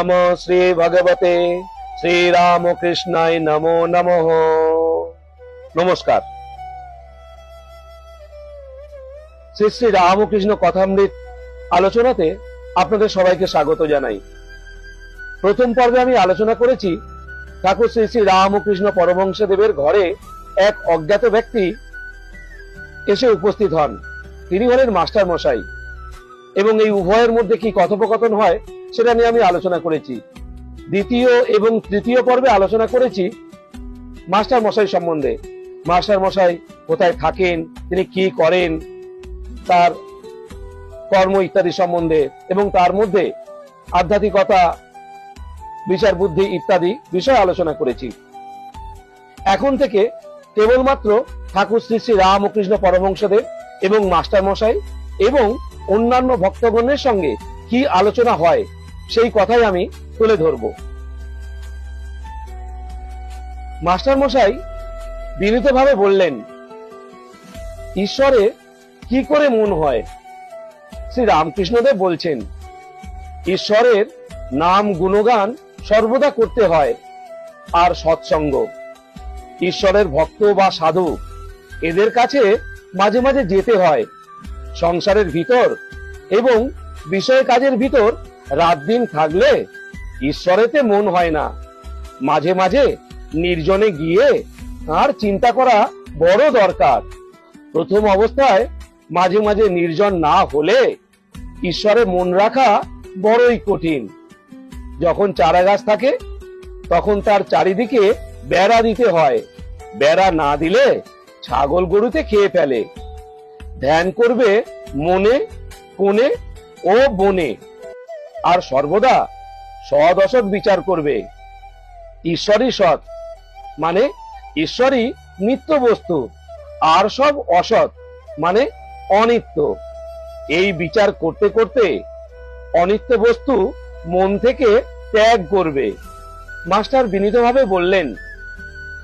নম শ্রী ভগবতে শ্রীরামকৃষ্ণায় নমো নমঃ নমস্কার শ্রী শ্রী রামকৃষ্ণ কথামৃত আলোচনাতে আপনাদের সবাইকে স্বাগত জানাই। প্রথম পর্বে আমি আলোচনা করেছি ঠাকুর শ্রী শ্রী রামকৃষ্ণ পরমংশদেবের ঘরে এক অজ্ঞাত ব্যক্তি এসে উপস্থিত হন। তিনি হলেন মাস্টার মশাই এবং এই উভয়ের মধ্যে কি কথোপকথন হয় সেটা নিয়ে আমি আলোচনা করেছি। দ্বিতীয় এবং তৃতীয় পর্বে আলোচনা করেছি মাস্টার মশাই সম্বন্ধে। মাস্টার মশাই কোথায় থাকেন, তিনি কি করেন, তার কর্ম ইত্যাদি সম্বন্ধে এবং তার মধ্যে আধ্যাত্মিকতা, বিচার বুদ্ধি ইত্যাদি বিষয় আলোচনা করেছি। এখন থেকে কেবলমাত্র ঠাকুর শ্রী শ্রী রামকৃষ্ণ পরমংশদেব এবং মাস্টার মশাই এবং অন্যান্য ভক্তগণের সঙ্গে কি আলোচনা হয় সেই কথাই আমি তুলে ধরব। মাস্টার মশাই বিনীতভাবে বললেন, ঈশ্বরে কি করে মন হয়? শ্রী রামকৃষ্ণদেব বলছেন, ঈশ্বরের নাম গুণগান সর্বদা করতে হয়, আর সৎসঙ্গ। ঈশ্বরের ভক্ত বা সাধু এদের কাছে মাঝে মাঝে যেতে হয়, সংসারের ভিতর এবং বিষয় কাজের ভিতর রাত দিন থাকলে ঈশ্বরেতে মন হয় না। মাঝে মাঝে নির্জনে গিয়ে আর চিন্তা করা বড় দরকার। প্রথম অবস্থায় মাঝে মাঝে নির্জন না হলে ঈশ্বরে মন রাখা বড়ই কঠিন। যখন চারা গাছ থাকে, তখন তার চারিদিকে বেড়া দিতে হয়। বেড়া না দিলে ছাগল গরুতে খেয়ে ফেলে। ধ্যান করবে মনে, কোণে ও বনে। আর সর্বদা সৎ অসৎ বিচার করবে। ঈশ্বরই সৎ মানে ঈশ্বরই নিত্য বস্তু, আর সব অসৎ মানে অনিত্য। এই বিচার করতে করতে অনিত্য বস্তু মন থেকে ত্যাগ করবে। মাস্টার বিনীতভাবে বললেন,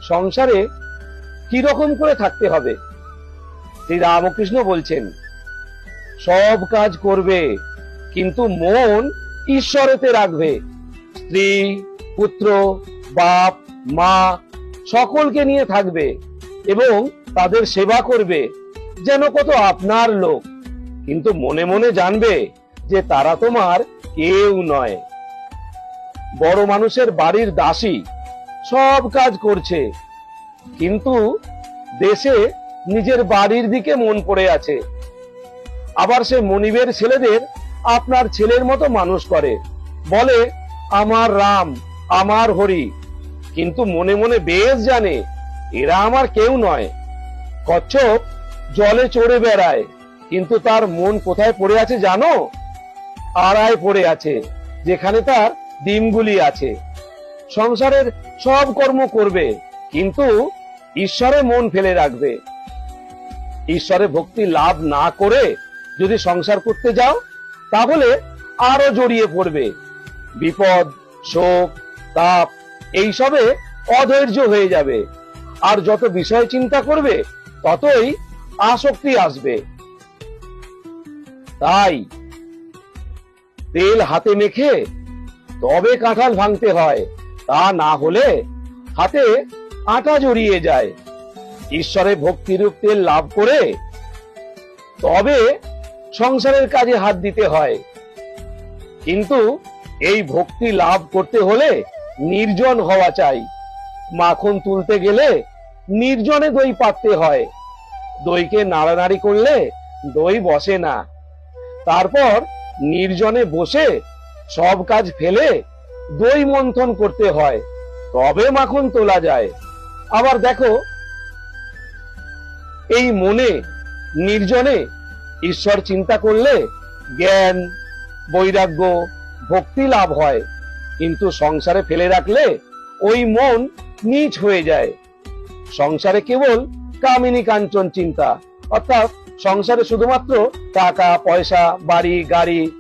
সংসারে কি রকম করে থাকতে হবে? শ্রী রামকৃষ্ণ বলছেন, সব কাজ করবে, কিন্তু মন ঈশ্বরেতে রাখবে। স্ত্রী, পুত্র, বাপ, মা সকলকে নিয়ে থাকবে এবং তাদের সেবা করবে, যেন কত আপনার লোক। কিন্তু মনে মনে জানবে যে তারা তোমার কেউ নয়। বড় মানুষের বাড়ির দাসী সব কাজ করছে, কিন্তু দেশে নিজের বাড়ির দিকে মন পড়ে আছে। আবার সে মনিবের ছেলেদের আপনার ছেলের মতো মানুষ করে। বলে, আমার রাম, আমার হরি। কিন্তু মনে মনে বেশ জানে, এরা আমার কেউ নয়। কচ্ছপ জলে চড়ে বেড়ায়, কিন্তু তার মন কোথায় পড়ে আছে জানো? আড়ায় পড়ে আছে, যেখানে তার ডিমগুলি আছে। সংসারের সব কর্ম করবে, কিন্তু ঈশ্বরে মন ফেলে রাখবে। ঈশ্বরে ভক্তি লাভ না করে যদি সংসার করতে যাও তাহলে আরও জড়িয়ে পড়বে। বিপদ, শোক, তাপ, এইসবে অধৈর্য হয়ে যাবে। আর যত বিষয় চিন্তা করবে, ততই আসক্তি আসবে। তাই তেল হাতে মেখে তবে কাঁঠাল ভাঙতে হয়, তা না হলে হাতে আটা জড়িয়ে যায়। ঈশ্বরে ভক্তিরূপ তেল লাভ করে তবে সংসারের কাজে হাত দিতে হয়। কিন্তু এই ভক্তি লাভ করতে হলে নির্জন হওয়া চাই। মাখন তুলতে গেলে নির্জনে দই পাততে হয়। দইকে নাড়ানাড়ি করলে দই বসে না। তারপর নির্জনে বসে সব কাজ ফেলে দই মন্থন করতে হয়। তবে মাখন তোলা যায়। আবার দেখো, এই মনে নির্জনে ঈশ্বর চিন্তা করলে জ্ঞান, বৈরাগ্য, ভক্তি লাভ হয়। কিন্তু সংসারে ফেলে রাখলে ওই মন নিচ হয়ে যায়। সংসারে কেবল কামিনী কাঞ্চন চিন্তা। অর্থাৎ সংসারে শুধুমাত্র টাকা, পয়সা, বাড়ি, গাড়ি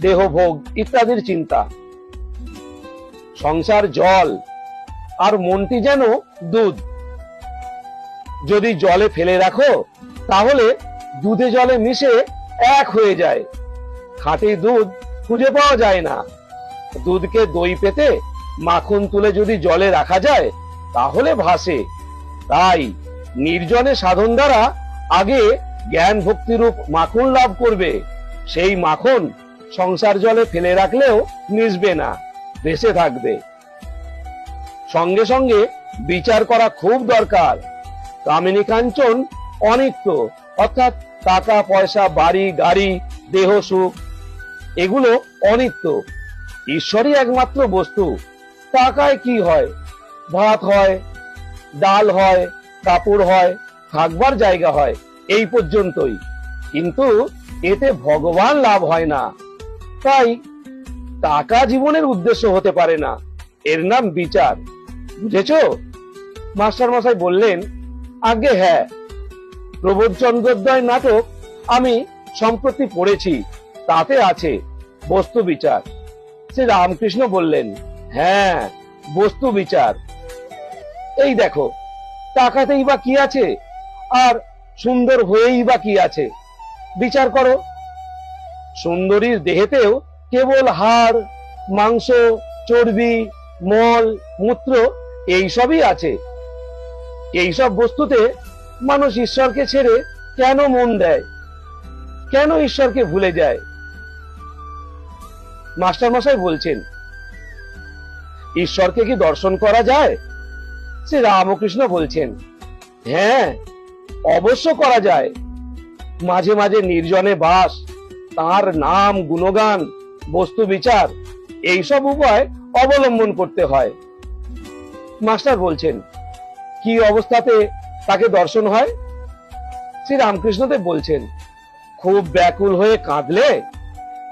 দেহভোগ ইত্যাদির চিন্তা। সংসার জল, আর মনটি যেন দুধ। যদি জলে ফেলে রাখো, তাহলে দুধে জলে মিশে এক হয়ে যায়। খাঁটি দুধ খুঁজে পাওয়া যায় না। দুধকে দই পেতে মাখন তুলে যদি জলে রাখা যায়, তাহলে ভাসে। তাই নির্জনে সাধন দ্বারা আগে জ্ঞান ভক্তিরূপ মাখন লাভ করবে। সেই মাখন সংসার জলে ফেলে রাখলেও মিশবে না ভেসে থাকবে। সঙ্গে সঙ্গে বিচার করা খুব দরকার। কামিনী কাঞ্চন অনিত্য অর্থাৎ টাকা, পয়সা, বাড়ি, গাড়ি, দেহ, সুখ, এগুলো অনিত্য। ঈশ্বরই একমাত্র বস্তু। টাকায় কি হয়? ভাত হয়, ডাল হয়, কাপড় হয়, থাকবার জায়গা হয়, এই পর্যন্তই। কিন্তু এতে ভগবান লাভ হয় না। তাই টাকা জীবনের উদ্দেশ্য হতে পারে না। এর নাম বিচার। বুঝেছ? মাস্টার মশাই বললেন, আগে হ্যাঁ প্রবোধ চন্দ্রোদয় নাটক আমি সম্প্রতি পড়েছি। তাতে আছে বস্তু বিচার। শ্রী রামকৃষ্ণ বললেন হ্যাঁ বস্তু বিচার। এই দেখো, টাকাতেই বা কি আছে? আর সুন্দর হয়েই বা কি আছে? বিচার করো। সুন্দরীর দেহেতেও কেবল হাড়, মাংস, চর্বি, মল, মূত্র, এইসবই আছে। এইসব বস্তুতে মানুষ ঈশ্বরকে ছেড়ে কেন মন দেয়? কেন ঈশ্বরকে ভুলে যায়? মাস্টার মশাই বলছেন, ঈশ্বরকে কি দর্শন করা যায়? শ্রী রামকৃষ্ণ বলছেন হ্যাঁ অবশ্য করা যায়। মাঝে মাঝে নির্জনে বাস, তার নাম, গুণগান, বস্তু বিচার, এইসব উপায় অবলম্বন করতে হয়। মাস্টার বলছেন, কি অবস্থাতে তাকে দর্শন হয়। শ্রী রামকৃষ্ণদেব বলছেন, খুব ব্যাকুল হয়ে কাঁদলে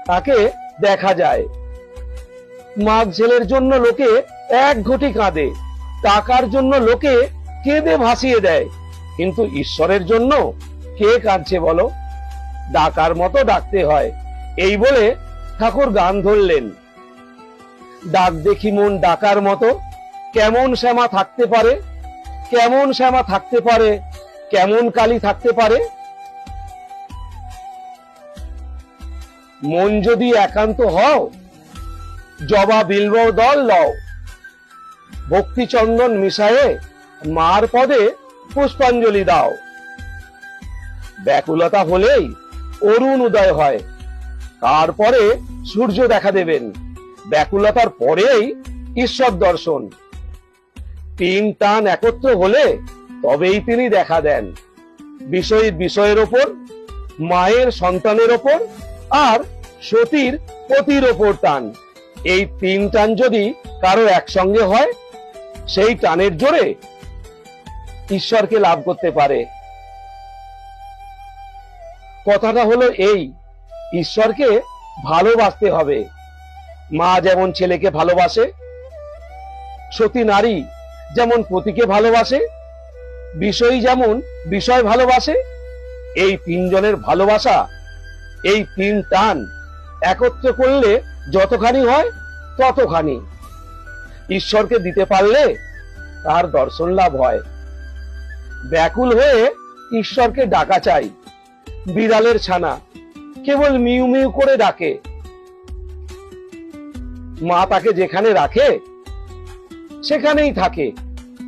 তাকে দেখা যায়। মাঘ ছেলের জন্য লোকে এক ঘটি কাঁদে, টাকার জন্য লোকে কেঁদে ভাসিয়ে দেয়। কিন্তু ঈশ্বরের জন্য কে কাঁদছে বলো? ডাকার মতো ডাকতে হয়। এই বলে ঠাকুর গান ধরলেন। ডাক দেখি মন ডাকার মতো, কেমন শ্যামা থাকতে পারে? কেমন শ্যামা থাকতে পারে? কেমন কালী থাকতে পারে? মন যদি একান্ত হও, জবা বিলব দল লও। ভক্তি চন্দন মিশায়ে মার পদে পুষ্পাঞ্জলি দাও। ব্যাকুলতা হলেই অরুণ উদয় হয়। তারপরে সূর্য দেখা দেবেন। ব্যাকুলতার পরেই ঈশ্বর দর্শন। তিন টান একত্র হলে তবেই তিনি দেখা দেন। বিষয় বিষয়ের ওপর, মায়ের সন্তানের ওপর আর সতীর পতির ওপর টান। এই তিন টান যদি কারও একসঙ্গে হয়, সেই টানের জোরে ঈশ্বরকে লাভ করতে পারে। কথাটা হলো এই, ঈশ্বরকে ভালোবাসতে হবে। মা যেমন ছেলেকে ভালোবাসে, সতী নারী যেমন পতিকে ভালোবাসে, বিষয় যেমন বিষয় ভালোবাসে, এই তিনজনের ভালোবাসা, এই তিন টান একত্র করলে যতখানি হয় ততখানি। ঈশ্বরকে দিতে পারলে তার দর্শন লাভ হয়। ব্যাকুল হয়ে ঈশ্বরকে ডাকা চাই, বিড়ালের ছানা, কেবল মিউ মিউ করে ডাকে। মা তাকে যেখানে রাখে, সেখানেই থাকে।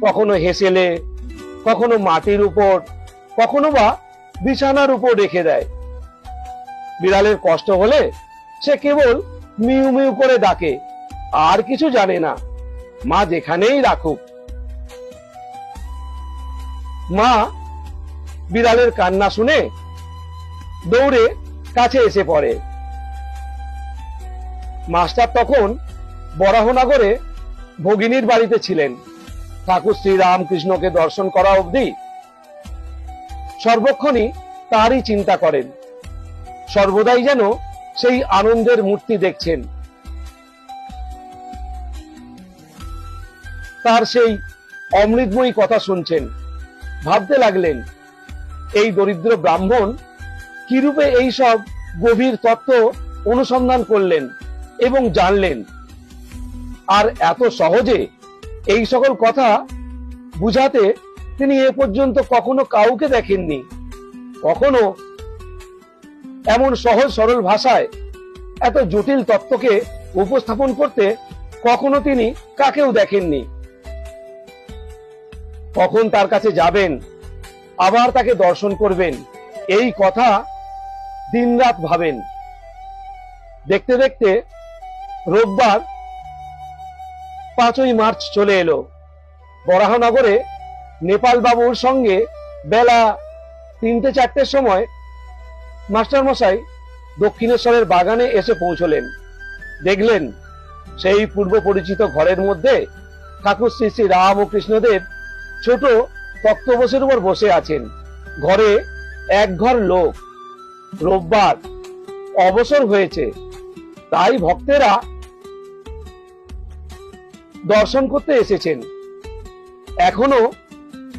কখনো হেসেলে, কখনো মাটির উপর, কখনো বা বিছানার উপর রেখে দেয়। বিড়ালের কষ্ট হলে সে কেবল মিউ মিউ করে ডাকে, আর কিছু জানে না। মা যেখানেই রাখুক। মা বিড়ালের কান্না শুনে দৌড়ে কাছে এসে পড়ে। মাস্টার তখন বরাহনগরে ভগিনীর বাড়িতে ছিলেন। ঠাকুর শ্রী রামকৃষ্ণকে দর্শন করা অবধি সর্বক্ষণই তারই চিন্তা করেন। সর্বদাই যেন সেই আনন্দের মূর্তি দেখছেন। তার সেই অমৃতময়ী কথা শুনছেন। ভাবতে লাগলেন, এই দরিদ্র ব্রাহ্মণ কিরূপে এই সব গভীর তত্ত্ব অনুসন্ধান করলেন এবং জানলেন। আর এত সহজে এই সকল কথা বুঝাতে তিনি এ পর্যন্ত কখনো কাউকে দেখেননি। কখনো এমন সহজ সরল ভাষায় এত জটিল তত্ত্বকে উপস্থাপন করতে কখনো তিনি কাকেও দেখেননি। কখন তার কাছে যাবেন, আবার তাকে দর্শন করবেন, এই কথা দিনরাত ভাবেন। দেখতে দেখতে রোববার পাঁচই মার্চ চলে এলো। বরাহনগরে নেপাল বাবুর সঙ্গে বেলা তিনটে চারটের সময় মাস্টার মশাই দক্ষিণেশ্বরের বাগানে এসে পৌঁছলেন। দেখলেন সেই পূর্ব পরিচিত ঘরের মধ্যে ঠাকুর শ্রী শ্রী রাম ও কৃষ্ণদেব ছোট তক্তবসের উপর বসে আছেন। ঘরে এক ঘর লোক। রোববার অবসর হয়েছে। তাই ভক্তেরা দর্শন করতে এসেছেন। এখনও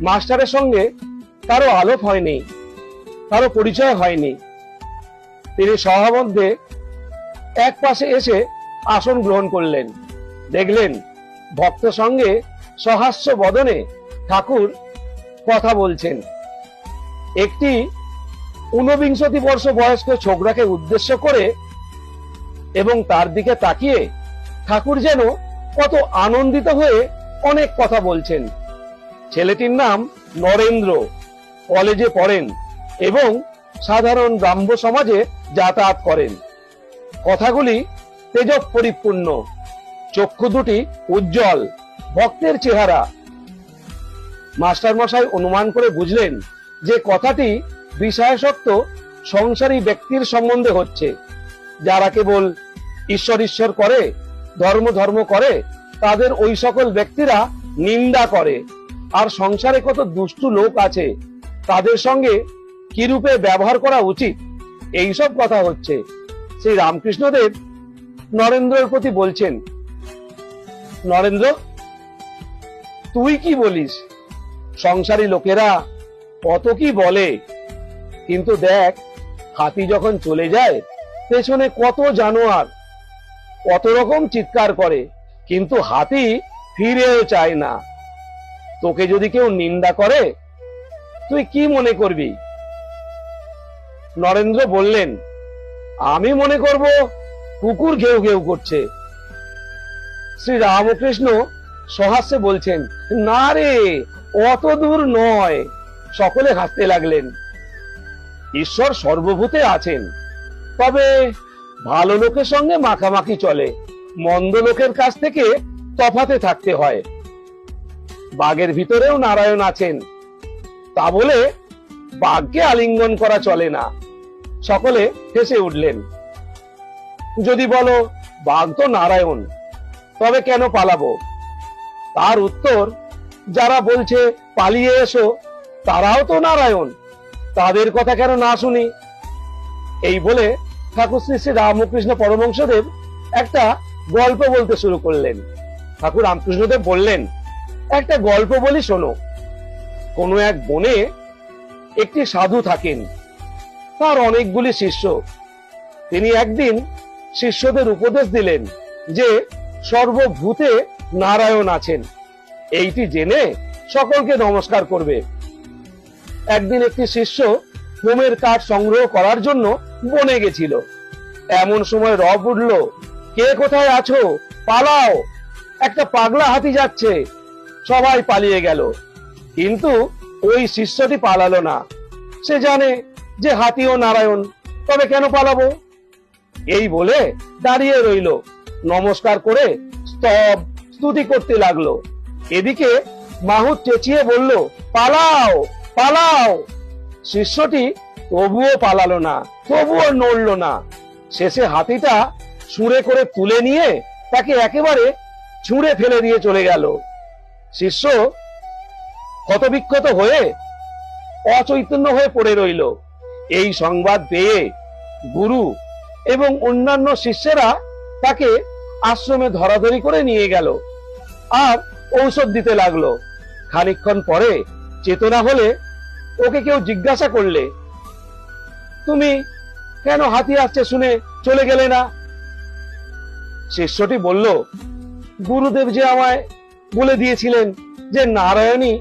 মাস্টারের সঙ্গে কারও আলোপ হয়নি, কারও পরিচয় হয়নি। তিনি সভামধ্যে এক পাশে এসে আসন গ্রহণ করলেন। দেখলেন ভক্ত সঙ্গে সহাস্য বদনে ঠাকুর কথা বলছেন। একটি ঊনবিংশতি বর্ষ বয়স্ক ছোকরাকে উদ্দেশ্য করে এবং তার দিকে তাকিয়ে ঠাকুর যেন কত আনন্দিত হয়ে অনেক কথা বলছেন। ছেলেটির নাম নরেন্দ্র। কলেজে পড়েন এবং সাধারণ ব্রাহ্ম সমাজে যাতায়াত করেন। কথাগুলি তেজব পরিপূর্ণ চক্ষু দুটি উজ্জ্বল, ভক্তের চেহারা। মাস্টার মশাই অনুমান করে বুঝলেন যে কথাটি বিষয়াসক্ত সংসারী ব্যক্তির সম্বন্ধে হচ্ছে, যারা কেবল ঈশ্বর ঈশ্বর করে ধর্ম ধর্ম করে, তাদের ওই সকল ব্যক্তিরা নিন্দা করে। আর সংসারে কত দুষ্টু লোক আছে, তাদের সঙ্গে কিরূপে ব্যবহার করা উচিত? এইসব কথা হচ্ছে। শ্রী রামকৃষ্ণদেব নরেন্দ্রের প্রতি বলছেন, নরেন্দ্র, তুই কি বলিস? সংসারী লোকেরা কত কি বলে। কিন্তু দেখ, হাতি যখন চলে যায়, পেছনে কত জানোয়ার কত রকম চিৎকার করে, কিন্তু হাতি ফিরেও চায় না। তোকে যদি কেউ নিন্দা করে, তুই কি মনে করবি? নরেন্দ্র বললেন, আমি মনে করব কুকুর ঘেউ ঘেউ করছে। শ্রী রামকৃষ্ণ সহাস্যে বলছেন, না রে, অত দূর নয়। সকলে হাসতে লাগলেন। ঈশ্বর সর্বভূতে আছেন। তবে ভালো লোকের সঙ্গে মাখামাখি চলে, মন্দ লোকের কাছ থেকে তফাতে থাকতে হয়। বাঘের ভিতরেও নারায়ণ আছেন। তা বলে বাঘকে আলিঙ্গন করা চলে না। সকলে হেসে উঠলেন। যদি বলো, বাঘ তো নারায়ণ, তবে কেন পালাবো? তার উত্তর, যারা বলছে পালিয়ে এসো, তারাও তো নারায়ণ, তাদের কথা কেন না শুনি? এই বলে ঠাকুর শ্রী শ্রী রামকৃষ্ণ পরমংশদেব একটা গল্প বলতে শুরু করলেন। ঠাকুর রামকৃষ্ণদেব বললেন, একটা গল্প বলি শোনো। কোনো এক বনে একটি সাধু থাকেন। তার অনেকগুলি শিষ্য। তিনি একদিন শিষ্যদের উপদেশ দিলেন যে সর্বভূতে নারায়ণ আছেন। এইটি জেনে সকলকে নমস্কার করবে। একদিন একটি শিষ্য হোমের কাঠ সংগ্রহ করার জন্য বনে গেছিল। এমন সময় রব উঠল, কে কোথায় আছো? পালাও। একটা পাগলা হাতি যাচ্ছে। সবাই পালিয়ে গেল। কিন্তু ওই শিষ্যটি পালালো না। সে জানে যে হাতি ও নারায়ণ, তবে কেন পালাবো? এই বলে দাঁড়িয়ে রইল। নমস্কার করে স্তব স্তুতি করতে লাগল। এদিকে মাহুত চেঁচিয়ে বলল, পালাও পালাও। শিষ্যটি তবুও পালালো না। তবুও নড়লো না। শেষে হাতিটা সুরে করে তুলে নিয়ে তাকে একেবারে ছুঁড়ে ফেলে দিয়ে চলে গেল। শিষ্য ক্ষতবিক্ষত হয়ে অচৈতন্য হয়ে পড়ে রইল। এই সংবাদ পেয়ে গুরু এবং অন্যান্য শিষ্যেরা তাকে আশ্রমে ধরাধরি করে নিয়ে গেল আর ঔষধ দিতে লাগল। খানিকক্ষণ পরে চেতনা হলে ওকে কেউ জিজ্ঞাসা করলে তুমি কেন হাতি আসছে শুনে চলে গেলে না? শিষ্যটি বলল, গুরুদেব যে আমায় বলে দিয়েছিলেন যে নারায়ণী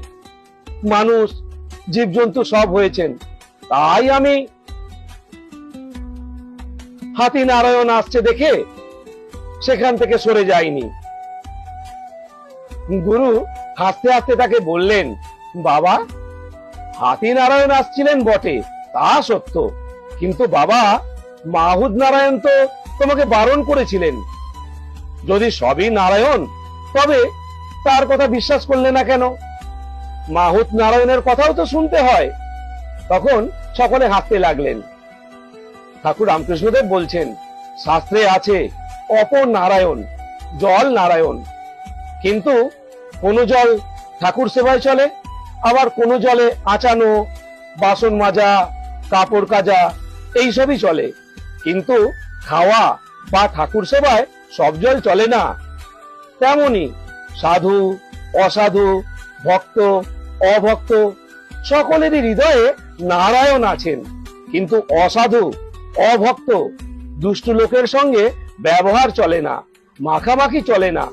মানুষ, জীবজন্তু সব হয়েছেন, তাই আমি হাতি নারায়ণ আসছে দেখে সেখান থেকে সরে যায়নি গুরু হাসতে হাসতে তাকে বললেন, বাবা, হাতি নারায়ণ আসছিলেন বটে, তা সত্য। কিন্তু বাবা, মাহুদ নারায়ণ তো তোমাকে বারণ করেছিলেন। যদি সবই নারায়ণ, তবে তার কথা বিশ্বাস করলে না কেন? মাহুত নারায়ণের কথাও তো শুনতে হয়। তখন সকলে হাসতে লাগলেন। ঠাকুর রামকৃষ্ণদেব বলছেন, শাস্ত্রে আছে, অপর নারায়ণ, জল নারায়ণ। কিন্তু কোন জল ঠাকুর সেবায় চলে? আবার কোন জলে আচানো, বাসন মাজা, কাপড় কাজা এইসবই চলে। কিন্তু খাওয়া বা ঠাকুর সেবায় সব জল চলে না। তেমনি সাধু, অসাধু, ভক্ত, অভক্ত সকলেরই হৃদয়ে নারায়ণ আছেন। কিন্তু অসাধু, অভক্ত দুষ্ট লোকের সঙ্গে ব্যবহার চলে না, মাখামাখি চলে না।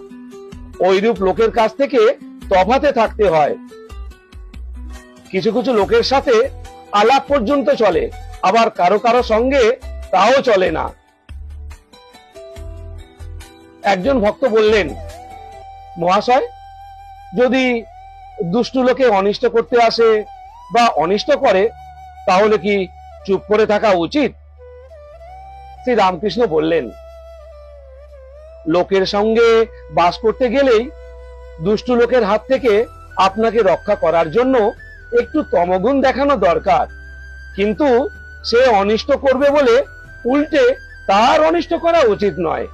ওইরূপ লোকের কাছ থেকে তফাতে থাকতে হয়। কিছু কিছু লোকের সাথে আলাপ পর্যন্ত চলে। আবার কারও কারও সঙ্গে তাও চলে না। একজন ভক্ত বললেন, মহাশয়, যদি দুষ্টু লোকে অনিষ্ট করতে আসে বা অনিষ্ট করে, তাহলে কি চুপ করে থাকা উচিত? শ্রী রামকৃষ্ণ বললেন, লোকের সঙ্গে বাস করতে গেলেই দুষ্টু লোকের হাত থেকে আপনাকে রক্ষা করার জন্য একটু তমগুণ দেখানো দরকার। কিন্তু সে অনিষ্ট করবে বলে উল্টে তার অনিষ্ট করা উচিত নয়।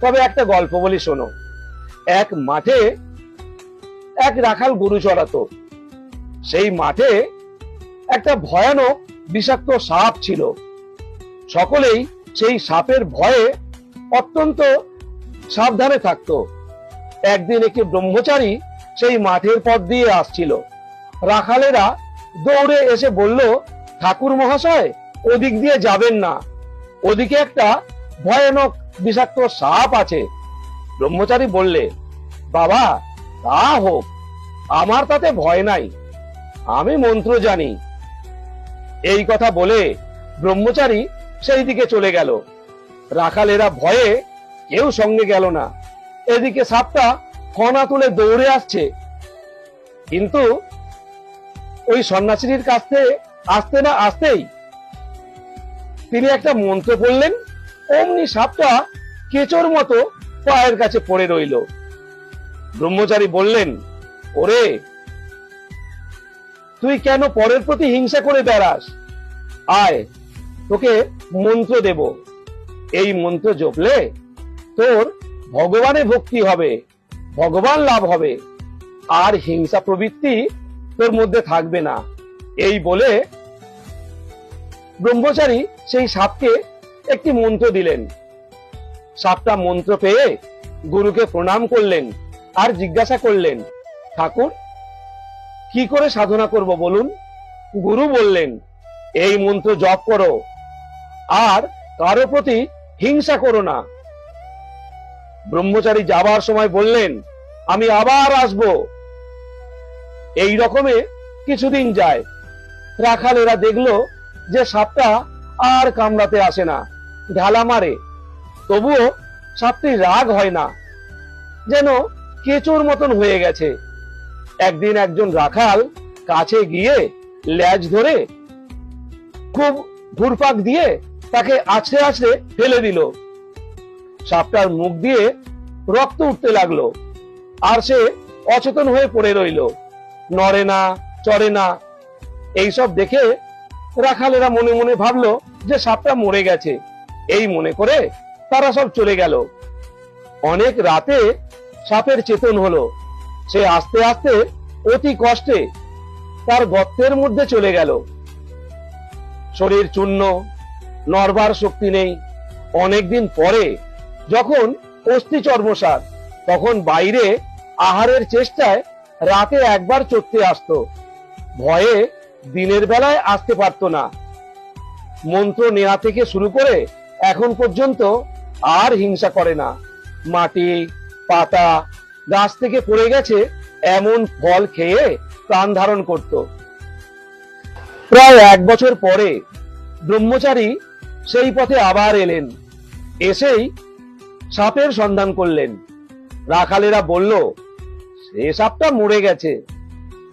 তবে একটা গল্প বলি শোনো। এক মাঠে এক রাখাল গরু চড়াতো। সেই মাঠে একটা ভয়ানক বিষাক্ত সাপ ছিল। সকলেই সেই সাপের ভয়ে অত্যন্ত সাবধানে থাকতো। একদিন একটি ব্রহ্মচারী সেই মাঠের পথ দিয়ে আসছিল। রাখালেরা দৌড়ে এসে বলল ঠাকুর মহাশয় ওদিক দিয়ে যাবেন না। ওদিকে একটা ভয়ানক বিষাক্ত সাপ আছে। ব্রহ্মচারী বললে, বাবা, তা হোক, আমার তাতে ভয় নাই। আমি মন্ত্র জানি। এই কথা বলে ব্রহ্মচারী সেই দিকে চলে গেল। রাখালেরা ভয়ে কেউ সঙ্গে গেল না। এদিকে সাপটা ফনা তুলে দৌড়ে আসছে। কিন্তু ওই সন্ন্যাসীর কাছ থেকে আসতে না আসতেই তিনি একটা মন্ত্র পড়লেন, অমনি সাপটা কেচোর মতো পায়ের কাছে পড়ে রইল। ব্রহ্মচারী বললেন, ওরে, তুই কেন পরের প্রতি হিংসা করে বেড়াস? আয়, তোকে মন্ত্র দেব। এই মন্ত্র জপলে তোর ভগবানে ভক্তি হবে, ভগবান লাভ হবে। আর হিংসা প্রবৃত্তি তোর মধ্যে থাকবে না। এই বলে ব্রহ্মচারী সেই সাপকে একটি মন্ত্র দিলেন। সাপটা মন্ত্র পেয়ে গুরুকে প্রণাম করলেন আর জিজ্ঞাসা করলেন, ঠাকুর, কি করে সাধনা করব বলুন? গুরু বললেন, এই মন্ত্র জপ করো, আর কারও প্রতি হিংসা করো না। ব্রহ্মচারী যাবার সময় বললেন, আমি আবার আসব। এই রকমে কিছুদিন যায়। রাখালেরা দেখল যে সাপটা আর কামড়াতে আসে না, ঢালা মারে। তবুও সাপটি রাগ হয় না, যেন কেচোর মতন হয়ে গেছে। একদিন একজন রাখাল কাছে গিয়ে ল্যাজ ধরে খুব ঘুরপাক দিয়ে তাকে আছড়ে আছড়ে ফেলে দিল। সাপটার মুখ দিয়ে রক্ত উঠতে লাগল, আর সে অচেতন হয়ে পড়ে রইল। নড়ে না, চড়ে না এইসব দেখে রাখালেরা মনে মনে ভাবলো যে সাপটা মরে গেছে। এই মনে করে তারা সব চলে গেল। অনেক রাতে সাপের চেতন হলো। সে আস্তে আস্তে অতি কষ্টে তার গর্তের মধ্যে চলে গেল। শরীর চূর্ণ নরবার শক্তি নেই। অনেকদিন পরে যখন অস্থি চর্মসার, তখন বাইরে আহারের চেষ্টায় রাতে একবার চড়তে আসতো। ভয়ে দিনের বেলায় আসতে পারতো না। মন্ত্র নেওয়া থেকে শুরু করে এখন পর্যন্ত আর হিংসা করে না। মাটি, পাতা, গাছ থেকে পড়ে গেছে এমন ফল খেয়ে প্রাণ ধারণ করত। প্রায় এক বছর পরে ব্রহ্মচারী সেই পথে আবার এলেন। এসেই সাপের সন্ধান করলেন। রাখালেরা বলল, সে সাপটা মরে গেছে।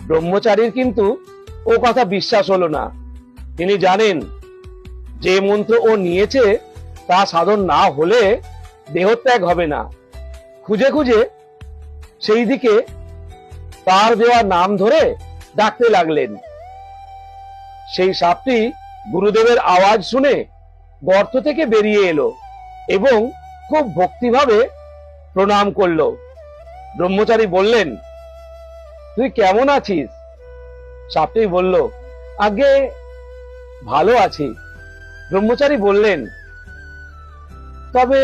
ব্রহ্মচারীর কিন্তু ও কথা বিশ্বাস হলো না। তিনি জানেন, যে মন্ত্র ও নিয়েছে, তা সাধন না হলে দেহত্যাগ হবে না। খুঁজে খুঁজে সেই দিকে তার দেওয়া নাম ধরে ডাকতে লাগলেন। সেই সাপটি গুরুদেবের আওয়াজ শুনে গর্ত থেকে বেরিয়ে এলো এবং খুব ভক্তিভাবে প্রণাম করল। ব্রহ্মচারী বললেন, তুই কেমন আছিস? সাপটি বলল, আগে ভালো আছি। ব্রহ্মচারী বললেন, তবে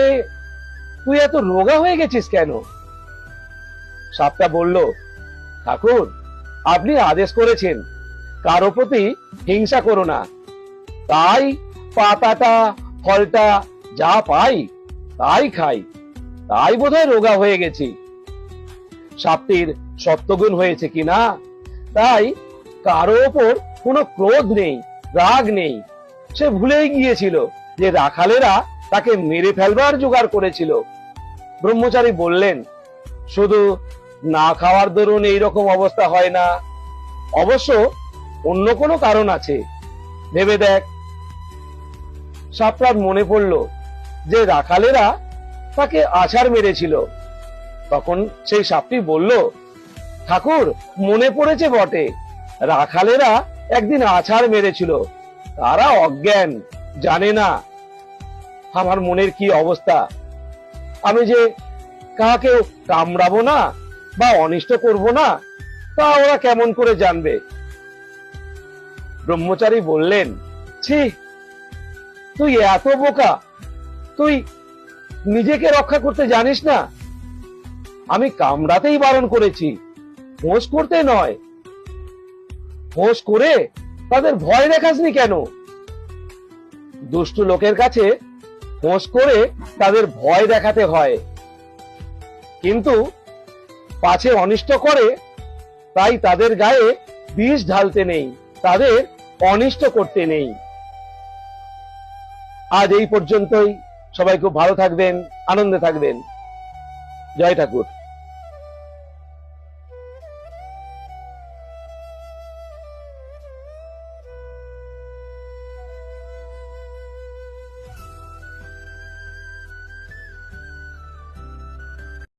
তুই এত রোগা হয়ে গেছিস কেন? সাপটা বলল, ঠাকুর, আপনি আদেশ করেছেন, কারও প্রতি হিংসা করো না। তাই পাতাটা, ফলটা যা পাই, তাই খাই, তাই বোধহয় রোগা হয়ে গেছি। সাপটির সত্যগুণ হয়েছে কিনা তাই কারও ওপর কোনো ক্রোধ নেই, রাগ নেই। সে ভুলেই গিয়েছিল যে রাখালেরা তাকে মেরে ফেলবার জোগাড় করেছিল। ব্রহ্মচারী বললেন, শুধু না খাওয়ার দরুন এইরকম অবস্থা হয় না। অবশ্য অন্য কোনো কারণ আছে। ভেবে দেখ। সাপটার মনে পড়ল যে রাখালেরা তাকে আছাড় মেরেছিল। তখন সেই সাপটি বলল, ঠাকুর, মনে পড়েছে বটে রাখালেরা একদিন আছাড় মেরেছিল। তারা অজ্ঞান, জানে না আমার মনের কি অবস্থা। আমি যে কাহাকেও কামড়াবো না বা অনিষ্ট করব না, তা ওরা কেমন করে জানবে? ব্রহ্মচারী বললেন, ছি, তুই এত বোকা, তুই নিজেকে রক্ষা করতে জানিস না। আমি কামড়াতেই বারণ করেছি ফোঁস করতে নয়। ফোঁস করে তাদের ভয় দেখাসনি কেন? দুষ্টু লোকের কাছে ফোঁস করে তাদের ভয় দেখাতে হয়। কিন্তু পাছে অনিষ্ট করে, তাই তাদের গায়ে বিষ ঢালতে নেই, তাদের অনিষ্ট করতে নেই। আজ এই পর্যন্তই। সবাই খুব ভালো থাকবেন, আনন্দে থাকবেন। জয় ঠাকুর।